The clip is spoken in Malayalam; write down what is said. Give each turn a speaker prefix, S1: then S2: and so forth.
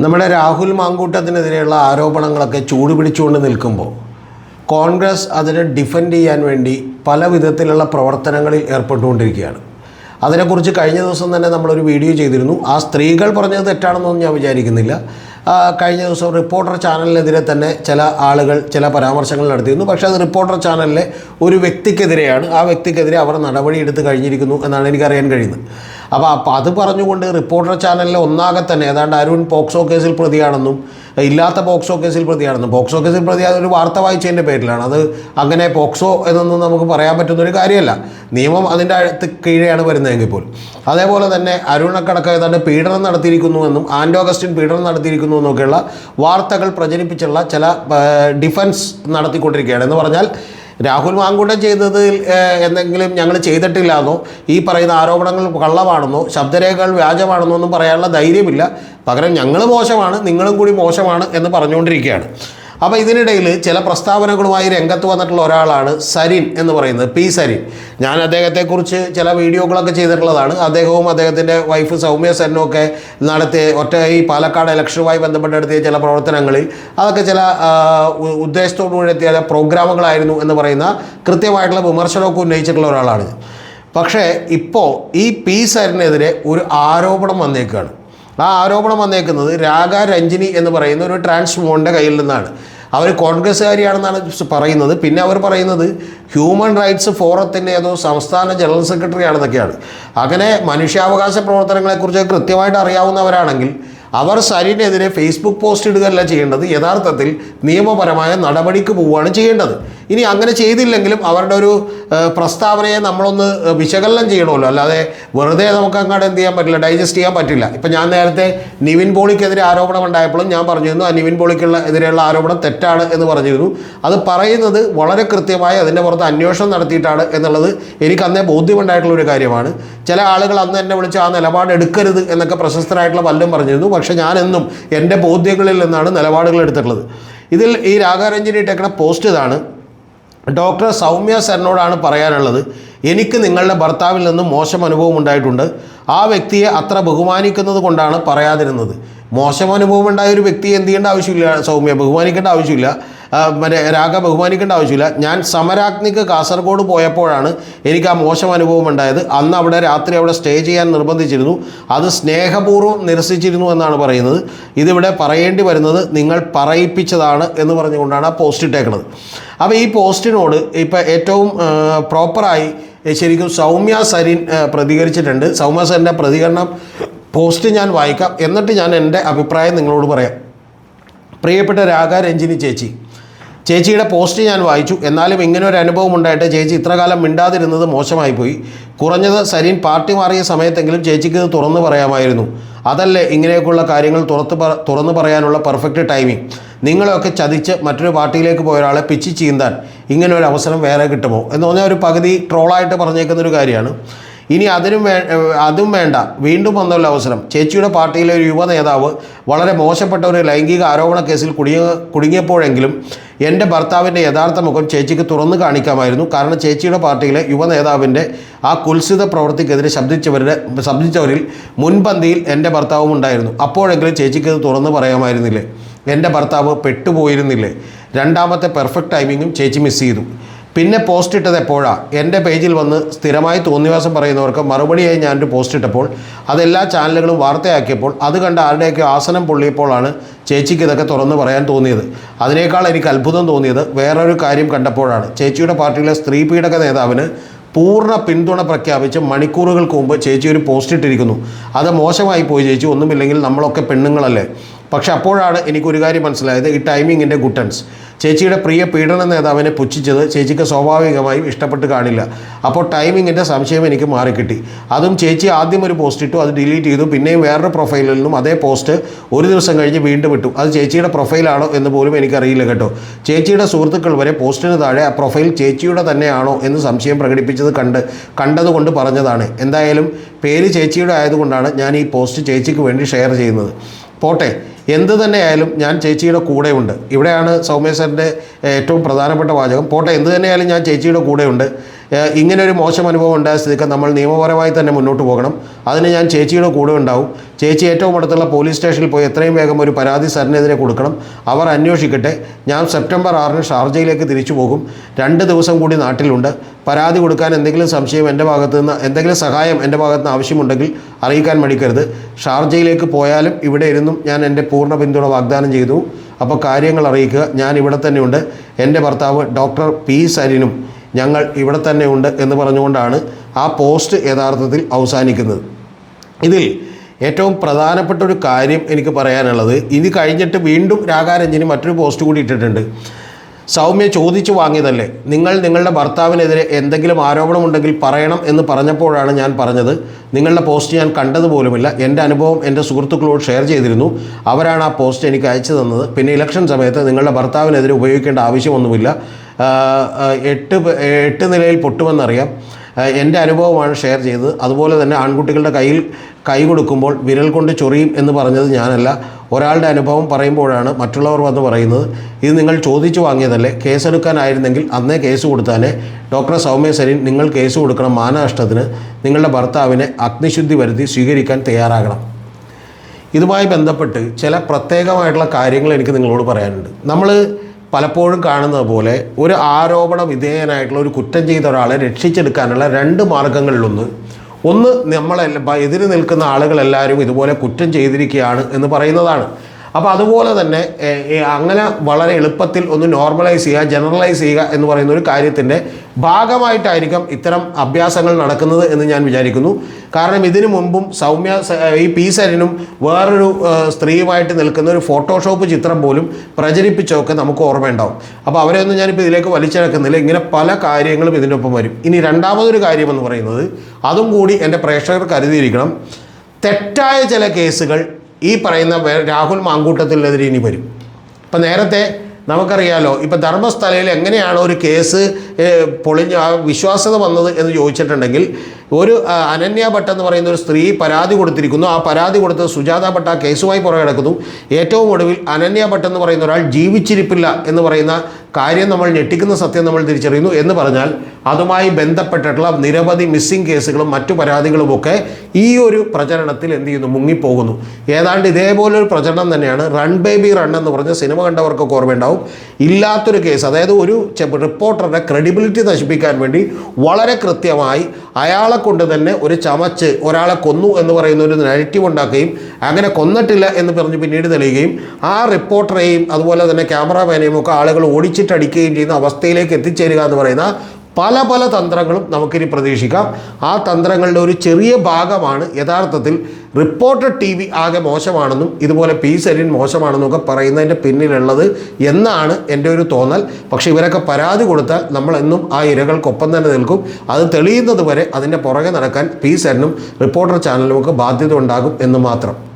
S1: നമ്മുടെ രാഹുൽ മാങ്കൂട്ടത്തിനെതിരെയുള്ള ആരോപണങ്ങളൊക്കെ ചൂടുപിടിച്ചുകൊണ്ട് നിൽക്കുമ്പോൾ കോൺഗ്രസ് അതിനെ ഡിഫെൻഡ് ചെയ്യാൻ വേണ്ടി പല വിധത്തിലുള്ള പ്രവർത്തനങ്ങളിൽ ഏർപ്പെട്ടുകൊണ്ടിരിക്കുകയാണ്. അതിനെക്കുറിച്ച് കഴിഞ്ഞ ദിവസം തന്നെ നമ്മളൊരു വീഡിയോ ചെയ്തിരുന്നു. ആ സ്ത്രീകൾ പറഞ്ഞത് തെറ്റാണെന്നൊന്നും ഞാൻ വിചാരിക്കുന്നില്ല. കഴിഞ്ഞ ദിവസം റിപ്പോർട്ടർ ചാനലിനെതിരെ തന്നെ ചില ആളുകൾ ചില പരാമർശങ്ങൾ നടത്തിയിരുന്നു. പക്ഷേ അത് റിപ്പോർട്ടർ ചാനലിലെ ഒരു വ്യക്തിക്കെതിരെയാണ്. ആ വ്യക്തിക്കെതിരെ അവർ നടപടി എടുത്ത് കഴിഞ്ഞിരിക്കുന്നു എന്നാണ് എനിക്കറിയാൻ കഴിയുന്നത്. അപ്പോൾ അപ്പോൾ അത് പറഞ്ഞുകൊണ്ട് റിപ്പോർട്ടർ ചാനലിലെ ഒന്നാകെ തന്നെ ഏതാണ്ട് അരുൺ പോക്സോ കേസിൽ പ്രതിയാണെന്നും ഇല്ലാത്ത പോക്സോ കേസിൽ പ്രതിയാണെന്നും പോക്സോ കേസിൽ പ്രതി അതൊരു വാർത്ത വായിച്ചതിന്റെ പേരിലാണ്. അത് അങ്ങനെ പോക്സോ എന്നൊന്നും നമുക്ക് പറയാൻ പറ്റുന്നൊരു കാര്യമല്ല. നിയമം അതിന്റെ അടുത്ത് കീഴെയാണ് വരുന്നതെങ്കിൽ പോലും. അതേപോലെ തന്നെ അരുണക്കടക്ക ഏതാണ്ട് പീഡനം നടത്തിയിരിക്കുന്നുവെന്നും ആൻഡ് ഓഗസ്റ്റിൻ പീഡനം നടത്തിയിരിക്കുന്നു എന്നൊക്കെയുള്ള വാർത്തകൾ പ്രചരിപ്പിച്ചുള്ള ചില ഡിഫൻസ് നടത്തിക്കൊണ്ടിരിക്കുകയാണ്. എന്ന് പറഞ്ഞാൽ രാഹുൽ മാങ്കുണ്ടൻ ചെയ്തതിൽ എന്തെങ്കിലും ഞങ്ങൾ ചെയ്തിട്ടില്ല എന്നോ ഈ പറയുന്ന ആരോപണങ്ങൾ കള്ളമാണെന്നോ ശബ്ദരേഖകൾ വ്യാജമാണെന്നോ ഒന്നും പറയാനുള്ള ധൈര്യമില്ല. പകരം ഞങ്ങൾ മോശമാണ് നിങ്ങളും കൂടി മോശമാണ് എന്ന് പറഞ്ഞുകൊണ്ടിരിക്കുകയാണ്. അപ്പോൾ ഇതിനിടയിൽ ചില പ്രസ്താവനകളുമായി രംഗത്ത് വന്നിട്ടുള്ള ഒരാളാണ് സരിൻ എന്ന് പറയുന്നത് പി സരിൻ. ഞാൻ അദ്ദേഹത്തെക്കുറിച്ച് ചില വീഡിയോകളൊക്കെ ചെയ്തിട്ടുള്ളതാണ്. അദ്ദേഹവും അദ്ദേഹത്തിന്റെ വൈഫ് സൗമ്യ സെന്നും ഒക്കെ നടത്തിയ ഒറ്റ ഈ പാലക്കാട് ഇലക്ഷനുമായി ബന്ധപ്പെട്ട് നടത്തിയ ചില പ്രവർത്തനങ്ങളിൽ അതൊക്കെ ചില ആ, ഉ- ഉദ്ദേശത്തോടു കൂടി ചില പ്രോഗ്രാമുകളായിരുന്നു എന്ന് പറയുന്ന കൃത്യമായിട്ടുള്ള വിമർശനമൊക്കെ ഉന്നയിച്ചിട്ടുള്ള ഒരാളാണ്. പക്ഷേ ഇപ്പോൾ ഈ പി സരിനെതിരെ ഒരു ആരോപണം വന്നേക്കുകയാണ് ആ ആരോപണം വന്നേക്കുന്നത് രാഗ രഞ്ജിനി എന്ന് പറയുന്ന ഒരു ട്രാൻസ്മോണിന്റെ കയ്യിൽ നിന്നാണ്. അവർ കോൺഗ്രസ്സുകാരിയാണെന്നാണ് പറയുന്നത്. പിന്നെ അവർ പറയുന്നത് ഹ്യൂമൻ റൈറ്റ്സ് ഫോറത്തിന്റെ ഏതോ സംസ്ഥാന ജനറൽ സെക്രട്ടറി ആണെന്നൊക്കെയാണ്. അങ്ങനെ മനുഷ്യാവകാശ പ്രവർത്തനങ്ങളെക്കുറിച്ച് കൃത്യമായിട്ട് അറിയാവുന്നവരാണെങ്കിൽ അവർ സരിനെതിരെ ഫേസ്ബുക്ക് പോസ്റ്റ് ഇടുകയല്ല ചെയ്യേണ്ടത്. യഥാർത്ഥത്തിൽ നിയമപരമായ നടപടിക്ക് പോവുകയാണ് ചെയ്യേണ്ടത്. ഇനി അങ്ങനെ ചെയ്തില്ലെങ്കിലും അവരുടെ ഒരു പ്രസ്താവനയെ നമ്മളൊന്ന് വിശകലനം ചെയ്യണമല്ലോ. അല്ലാതെ വെറുതെ നമുക്ക് അങ്ങോട്ട് എന്ത് ചെയ്യാൻ പറ്റില്ല ഡൈജസ്റ്റ് ചെയ്യാൻ പറ്റില്ല. ഇപ്പം ഞാൻ നേരത്തെ നിവിൻ പോളിക്കെതിരെ ആരോപണം ഉണ്ടായപ്പോഴും ഞാൻ പറഞ്ഞിരുന്നു ആ നിവിൻ പോളിക്കുള്ള എതിരെയുള്ള ആരോപണം തെറ്റാണ് എന്ന് പറഞ്ഞിരുന്നു. അത് പറയുന്നത് വളരെ കൃത്യമായി അതിന്റെ പുറത്ത് അന്വേഷണം നടത്തിയിട്ടാണ് എന്നുള്ളത് എനിക്ക് അന്നേ ബോധ്യമുണ്ടായിട്ടുള്ള ഒരു കാര്യമാണ്. ചില ആളുകൾ അന്ന് എന്നെ വിളിച്ച് ആ നിലപാട് എടുക്കരുത് എന്നൊക്കെ പ്രശസ്തരായിട്ടുള്ള പലരും പറഞ്ഞിരുന്നു. പക്ഷേ ഞാനെന്നും എന്റെ ബോധ്യങ്ങളിൽ നിന്നാണ് നിലപാടുകൾ എടുത്തിട്ടുള്ളത്. ഇതിൽ ഈ രാഘാരഞ്ജനി ഇട്ടേക്കണ പോസ്റ്റ് ഇതാണ്. ഡോക്ടർ സൗമ്യ സറിനോടാണ് പറയാനുള്ളത് എനിക്ക് നിങ്ങളുടെ ഭർത്താവിൽ നിന്നും മോശം അനുഭവം ഉണ്ടായിട്ടുണ്ട്. ആ വ്യക്തിയെ അത്ര ബഹുമാനിക്കുന്നത് കൊണ്ടാണ് പറയാതിരുന്നത്. മോശം അനുഭവം ഉണ്ടായ ഒരു വ്യക്തിയെ എന്ത് ചെയ്യേണ്ട ആവശ്യമില്ല സൗമ്യ. ബഹുമാനിക്കേണ്ട ആവശ്യമില്ല. മറ്റേ രാഗ ബഹുമാനിക്കേണ്ട ആവശ്യമില്ല. ഞാൻ സമരാഗ്നിക്ക് കാസർഗോഡ് പോയപ്പോഴാണ് എനിക്ക് ആ മോശം അനുഭവം ഉണ്ടായത്. അന്ന് അവിടെ രാത്രി അവിടെ സ്റ്റേ ചെയ്യാൻ നിർബന്ധിച്ചിരുന്നു. അത് സ്നേഹപൂർവം നിരസിച്ചിരുന്നു എന്നാണ് പറയുന്നത്. ഇതിവിടെ പറയേണ്ടി വരുന്നത് നിങ്ങൾ പറയിപ്പിച്ചതാണ് എന്ന് പറഞ്ഞുകൊണ്ടാണ് ആ പോസ്റ്റ് ഇട്ടേക്കുന്നത് അപ്പോൾ ഈ പോസ്റ്റിനോട് ഇപ്പോൾ ഏറ്റവും പ്രോപ്പറായി ശരിക്കും സൗമ്യ സരിൻ പ്രതികരിച്ചിട്ടുണ്ട്. സൗമ്യ സരിന്റെ പ്രതികരണം പോസ്റ്റ് ഞാൻ വായിക്കാം. എന്നിട്ട് ഞാൻ എന്റെ അഭിപ്രായം നിങ്ങളോട് പറയാം. പ്രിയപ്പെട്ട രാഗ രഞ്ജിനി ചേച്ചി ചേച്ചിയുടെ പോസ്റ്റ് ഞാൻ വായിച്ചു. എന്നാലും ഇങ്ങനെ ഒരു അനുഭവം ഉണ്ടായിട്ട് ചേച്ചി ഇത്രകാലം മിണ്ടാതിരുന്നത് മോശമായി പോയി. കുറഞ്ഞത് സരീൻ പാർട്ടി മാറിയ സമയത്തെങ്കിലും ചേച്ചിക്ക് ഇത് തുറന്നു പറയാമായിരുന്നു. അതല്ലേ ഇങ്ങനെയൊക്കെയുള്ള കാര്യങ്ങൾ തുറത്ത് തുറന്നു പറയാനുള്ള പെർഫെക്റ്റ് ടൈമിംഗ് നിങ്ങളെയൊക്കെ ചതിച്ച് മറ്റൊരു പാർട്ടിയിലേക്ക് പോയ ഒരാളെ പിച്ച് ചീന്താൻ ഇങ്ങനെ ഒരു അവസരം വേറെ കിട്ടുമോ? എന്ന് പറഞ്ഞാൽ ഒരു പകുതി ട്രോളായിട്ട് പറഞ്ഞേക്കുന്ന ഒരു കാര്യമാണ്. ഇനി അതിനും വേ അതും വേണ്ട. വീണ്ടും വന്നുള്ള അവസരം. ചേച്ചിയുടെ പാർട്ടിയിലെ ഒരു യുവ നേതാവ് വളരെ മോശപ്പെട്ട ഒരു ലൈംഗിക ആരോപണ കേസിൽ കുടുങ്ങിയ കുടുങ്ങിയപ്പോഴെങ്കിലും എന്റെ ഭർത്താവിന്റെ യഥാർത്ഥ മുഖം ചേച്ചിക്ക് തുറന്നു കാണിക്കാമായിരുന്നു. കാരണം ചേച്ചിയുടെ പാർട്ടിയിലെ യുവ നേതാവിന്റെ ആ കുൽസിത പ്രവൃത്തിക്കെതിരെ ശബ്ദിച്ചവരുടെ ശബ്ദിച്ചവരിൽ മുൻപന്തിയിൽ എന്റെ ഭർത്താവും ഉണ്ടായിരുന്നു. അപ്പോഴെങ്കിലും ചേച്ചിക്ക് ഇത് തുറന്നു പറയാമായിരുന്നില്ലേ? എന്റെ ഭർത്താവ് പെട്ടുപോയിരുന്നില്ലേ? രണ്ടാമത്തെ പെർഫെക്റ്റ് ടൈമിങ്ങും ചേച്ചി മിസ് ചെയ്തു. പിന്നെ പോസ്റ്റ് ഇട്ടത് എപ്പോഴാണ് എന്റെ പേജിൽ വന്ന് സ്ഥിരമായി തോന്നിവാസം പറയുന്നവർക്ക് മറുപടിയായി ഞാനൊരു പോസ്റ്റ് ഇട്ടപ്പോൾ അതെല്ലാ ചാനലുകളും വാർത്തയാക്കിയപ്പോൾ അത് കണ്ട് ആരുടെയൊക്കെ ആസനം പൊള്ളിയപ്പോഴാണ് ചേച്ചിക്ക് ഇതൊക്കെ തുറന്ന് പറയാൻ തോന്നിയത്. അതിനേക്കാൾ എനിക്ക് അത്ഭുതം തോന്നിയത് വേറൊരു കാര്യം കണ്ടപ്പോഴാണ്. ചേച്ചിയുടെ പാർട്ടിയിലെ സ്ത്രീ പീഡക നേതാവിന് പൂർണ പിന്തുണ പ്രഖ്യാപിച്ച് മണിക്കൂറുകൾക്ക് മുമ്പ് ചേച്ചി ഒരു പോസ്റ്റ് ഇട്ടിരിക്കുന്നു. അത് മോശമായി പോയി ചേച്ചി ഒന്നുമില്ലെങ്കിൽ നമ്മളൊക്കെ പെണ്ണുങ്ങളല്ലേ? പക്ഷെ അപ്പോഴാണ് എനിക്കൊരു കാര്യം മനസ്സിലായത് ഈ ടൈമിങ്ങിന്റെ ഗുട്ടൻസ് ചേച്ചിയുടെ പ്രിയ പീഡന നേതാവിനെ പുച്ഛിച്ചത് ചേച്ചിക്ക് സ്വാഭാവികമായും ഇഷ്ടപ്പെട്ട് കാണില്ല. അപ്പോൾ ടൈമിങ്ങിന്റെ സംശയം എനിക്ക് മാറിക്കിട്ടി. അതും ചേച്ചി ആദ്യം ഒരു പോസ്റ്റ് ഇട്ടു അത് ഡിലീറ്റ് ചെയ്തു പിന്നെയും വേറൊരു പ്രൊഫൈലിൽ നിന്നും അതേ പോസ്റ്റ് ഒരു ദിവസം കഴിഞ്ഞ് വീണ്ടും ഇട്ടു. അത് ചേച്ചിയുടെ പ്രൊഫൈലാണോ എന്ന് പോലും എനിക്കറിയില്ല കേട്ടോ. ചേച്ചിയുടെ സുഹൃത്തുക്കൾ വരെ പോസ്റ്റിന് താഴെ ആ പ്രൊഫൈൽ ചേച്ചിയുടെ തന്നെയാണോ എന്ന് സംശയം പ്രകടിപ്പിച്ചത് കണ്ട് കണ്ടതുകൊണ്ട് പറഞ്ഞതാണ്. എന്തായാലും പേര് ചേച്ചിയുടെ ആയതുകൊണ്ടാണ് ഞാൻ ഈ പോസ്റ്റ് ചേച്ചിക്ക് വേണ്ടി ഷെയർ ചെയ്യുന്നത്. പോട്ടെ. എന്ത് തന്നെയായാലും ഞാൻ ചേച്ചിയുടെ കൂടെയുണ്ട്. ഇവിടെയാണ് സൗമ്യ സാറിന്റെ ഏറ്റവും പ്രധാനപ്പെട്ട വാചകം. പോട്ടെ എന്ത് തന്നെയായാലും ഞാൻ ചേച്ചിയുടെ കൂടെയുണ്ട്. ഇങ്ങനെ ഒരു മോശം അനുഭവം ഉണ്ടായ സ്ഥിതിക്ക് നമ്മൾ നിയമപരമായി തന്നെ മുന്നോട്ട് പോകണം. അതിന് ഞാൻ ചേച്ചിയുടെ കൂടെ ഉണ്ടാവും. ചേച്ചി ഏറ്റവും അടുത്തുള്ള പോലീസ് സ്റ്റേഷനിൽ പോയി എത്രയും വേഗം ഒരു പരാതി സാറിനെതിരെ കൊടുക്കണം. അവർ അന്വേഷിക്കട്ടെ. ഞാൻ സെപ്റ്റംബർ ആറിന് ഷാർജയിലേക്ക് തിരിച്ചു പോകും. രണ്ട് ദിവസം കൂടി നാട്ടിലുണ്ട്. പരാതി കൊടുക്കാൻ എന്തെങ്കിലും സംശയം എന്റെ ഭാഗത്തു നിന്ന് എന്തെങ്കിലും സഹായം എന്റെ ഭാഗത്തു നിന്ന് ആവശ്യമുണ്ടെങ്കിൽ അറിയിക്കാൻ മടിക്കരുത്. ഷാർജയിലേക്ക് പോയാലും ഇവിടെ ഇരുന്നും ഞാൻ എന്റെ പൂർണ പിന്തുണ വാഗ്ദാനം ചെയ്തു. അപ്പോൾ കാര്യങ്ങൾ അറിയിക്കുക. ഞാൻ ഇവിടെ തന്നെയുണ്ട് എന്റെ ഭർത്താവ് ഡോക്ടർ പി സരിനും. ഞങ്ങൾ ഇവിടെ തന്നെയുണ്ട് എന്ന് പറഞ്ഞുകൊണ്ടാണ് ആ പോസ്റ്റ് യഥാർത്ഥത്തിൽ അവസാനിക്കുന്നത്. ഇതിൽ ഏറ്റവും പ്രധാനപ്പെട്ട ഒരു കാര്യം എനിക്ക് പറയാനുള്ളത്. ഇത് കഴിഞ്ഞിട്ട് വീണ്ടും രാഗാരഞ്ജന് മറ്റൊരു പോസ്റ്റ് കൂടി ഇട്ടിട്ടുണ്ട്. സൗമ്യ ചോദിച്ചു വാങ്ങിയതല്ലേ? നിങ്ങൾ നിങ്ങളുടെ ഭർത്താവിനെതിരെ എന്തെങ്കിലും ആരോപണമുണ്ടെങ്കിൽ പറയണം എന്ന് പറഞ്ഞപ്പോഴാണ് ഞാൻ പറഞ്ഞത്. നിങ്ങളുടെ പോസ്റ്റ് ഞാൻ കണ്ടതുപോലുമില്ല. എന്റെ അനുഭവം എന്റെ സുഹൃത്തുക്കളോട് ഷെയർ ചെയ്തിരുന്നു. അവരാണ് ആ പോസ്റ്റ് എനിക്ക് അയച്ചു തന്നത്. പിന്നെ ഇലക്ഷൻ സമയത്ത് നിങ്ങളുടെ ഭർത്താവിനെതിരെ ഉപയോഗിക്കേണ്ട ആവശ്യമൊന്നുമില്ല. എട്ട് എട്ട് നിലയിൽ പൊട്ടുമെന്നറിയാം. എന്റെ അനുഭവമാണ് ഷെയർ ചെയ്തത്. അതുപോലെ തന്നെ ആൺകുട്ടികളുടെ കയ്യിൽ കൈ കൊടുക്കുമ്പോൾ വിരൽ കൊണ്ട് ചൊറിയും എന്ന് പറഞ്ഞത് ഞാനല്ല. ഒരാളുടെ അനുഭവം പറയുമ്പോഴാണ് മറ്റുള്ളവർ വന്ന് പറയുന്നത്. ഇത് നിങ്ങൾ ചോദിച്ചു വാങ്ങിയതല്ലേ? കേസെടുക്കാനായിരുന്നെങ്കിൽ അന്നേ കേസ് കൊടുത്താലേ. ഡോക്ടർ സൗമ്യ സരീൻ നിങ്ങൾ കേസ് കൊടുക്കണം മാനനഷ്ടത്തിന് നിങ്ങളുടെ ഭർത്താവിനെ അഗ്നിശുദ്ധി വരുത്തി സ്വീകരിക്കാൻ തയ്യാറാകണം. ഇതുമായി ബന്ധപ്പെട്ട് ചില പ്രത്യേകമായിട്ടുള്ള കാര്യങ്ങൾ എനിക്ക് നിങ്ങളോട് പറയാനുണ്ട്. നമ്മൾ പലപ്പോഴും കാണുന്നത് പോലെ ഒരു ആരോപണ വിധേയനായിട്ടുള്ള ഒരു കുറ്റം ചെയ്ത ഒരാളെ രക്ഷിച്ചെടുക്കാനുള്ള രണ്ട് മാർഗങ്ങളിലൊന്ന് ഒന്ന് നമ്മളെല്ലാം എതിര് നിൽക്കുന്ന ആളുകളെല്ലാവരും ഇതുപോലെ കുറ്റം ചെയ്തിരിക്കുകയാണ് എന്ന് പറയുന്നതാണ്. അപ്പോൾ അതുപോലെ തന്നെ അങ്ങനെ വളരെ എളുപ്പത്തിൽ ഒന്ന് നോർമലൈസ് ചെയ്യുക ജനറലൈസ് ചെയ്യുക എന്ന് പറയുന്ന ഒരു കാര്യത്തിന്റെ ഭാഗമായിട്ടായിരിക്കും ഇത്തരം അഭ്യാസങ്ങൾ നടക്കുന്നത് എന്ന് ഞാൻ വിചാരിക്കുന്നു. കാരണം ഇതിനു മുമ്പും സൗമ്യ ഈ പി സരിനും വേറൊരു സ്ത്രീയുമായിട്ട് നിൽക്കുന്ന ഒരു ഫോട്ടോഷോപ്പ് ചിത്രം പോലും പ്രചരിപ്പിച്ചൊക്കെ നമുക്ക് ഓർമ്മയുണ്ടാവും. അപ്പോൾ അവരെയൊന്നും ഞാനിപ്പോൾ ഇതിലേക്ക് വലിച്ചിഴക്കുന്നില്ല. ഇങ്ങനെ പല കാര്യങ്ങളും ഇതിന്റെ ഒപ്പം വരും. ഇനി രണ്ടാമതൊരു കാര്യമെന്ന് പറയുന്നത് അതും കൂടി എന്റെ പ്രേക്ഷകർ കരുതിയിരിക്കണം. തെറ്റായ ചില കേസുകൾ ഈ പറയുന്ന രാഹുൽ മാങ്കൂട്ടത്തിനെതിരെ ഇനി വരും. ഇപ്പം നേരത്തെ നമുക്കറിയാലോ ഇപ്പം ധർമ്മസ്ഥലയിൽ എങ്ങനെയാണ് ഒരു കേസ് പൊളിഞ്ഞ് ആ വിശ്വാസ്യത വന്നത് എന്ന് ചോദിച്ചിട്ടുണ്ടെങ്കിൽ ഒരു അനന്യ ഭട്ട് എന്ന് പറയുന്ന ഒരു സ്ത്രീ പരാതി കൊടുത്തിരിക്കുന്നു. ആ പരാതി കൊടുത്ത് സുജാത ഭട്ട് ആ കേസുമായി പുറകെ കിടക്കുന്നു ഏറ്റവും ഒടുവിൽ അനന്യ ഭട്ട് എന്ന് പറയുന്ന ഒരാൾ ജീവിച്ചിരിപ്പില്ല എന്ന് പറയുന്ന കാര്യം നമ്മൾ ഞെട്ടിക്കുന്ന സത്യം നമ്മൾ തിരിച്ചറിയുന്നു എന്ന് പറഞ്ഞാൽ അതുമായി ബന്ധപ്പെട്ടിട്ടുള്ള നിരവധി മിസ്സിംഗ് കേസുകളും മറ്റു പരാതികളുമൊക്കെ ഈ ഒരു പ്രചരണത്തിൽ എന്ത് ചെയ്യുന്നു? മുങ്ങിപ്പോകുന്നു. ഏതാണ്ട് ഇതേപോലൊരു പ്രചരണം തന്നെയാണ് റൺ ബേബി റൺ എന്ന് പറഞ്ഞ സിനിമ കണ്ടവർക്കൊക്കെ ഓർമ്മയുണ്ടാവും. ഇല്ലാത്തൊരു കേസ് അതായത് ഒരു റിപ്പോർട്ടറുടെ ക്രെഡിബിലിറ്റി നശിപ്പിക്കാൻ വേണ്ടി വളരെ കൃത്യമായി അയാളെ കൊണ്ട് തന്നെ ഒരു ചമച്ച് ഒരാളെ കൊന്നു എന്ന് പറയുന്ന ഒരു നെഗറ്റീവ് ഉണ്ടാക്കുകയും അങ്ങനെ കൊന്നിട്ടില്ല എന്ന് പറഞ്ഞ് പിന്നീട് തെളിയുകയും ആ റിപ്പോർട്ടറെയും അതുപോലെ തന്നെ ക്യാമറാമാനെയും ഒക്കെ ആളുകൾ ഓടിച്ചിട്ടടിക്കുകയും ചെയ്യുന്ന അവസ്ഥയിലേക്ക് എത്തിച്ചേരുക എന്ന് പറയുന്ന പല പല തന്ത്രങ്ങളും നമുക്കിനി പ്രതീക്ഷിക്കാം. ആ തന്ത്രങ്ങളുടെ ഒരു ചെറിയ ഭാഗമാണ് യഥാർത്ഥത്തിൽ റിപ്പോർട്ടർ ടി വി ആകെ മോശമാണെന്നും ഇതുപോലെ പി സെരിൻ മോശമാണെന്നും ഒക്കെ പറയുന്നതിന്റെ പിന്നിലുള്ളത് എന്നാണ് എന്റെ ഒരു തോന്നൽ. പക്ഷേ ഇവരൊക്കെ പരാതി കൊടുത്താൽ നമ്മൾ എന്നും ആ ഇരകൾക്കൊപ്പം തന്നെ നിൽക്കും. അത് തെളിയുന്നത് വരെ അതിന്റെ പുറകെ നടക്കാൻ പി സെരിനും റിപ്പോർട്ടർ ചാനലിനും ഒക്കെ ബാധ്യത ഉണ്ടാകും എന്ന് മാത്രം.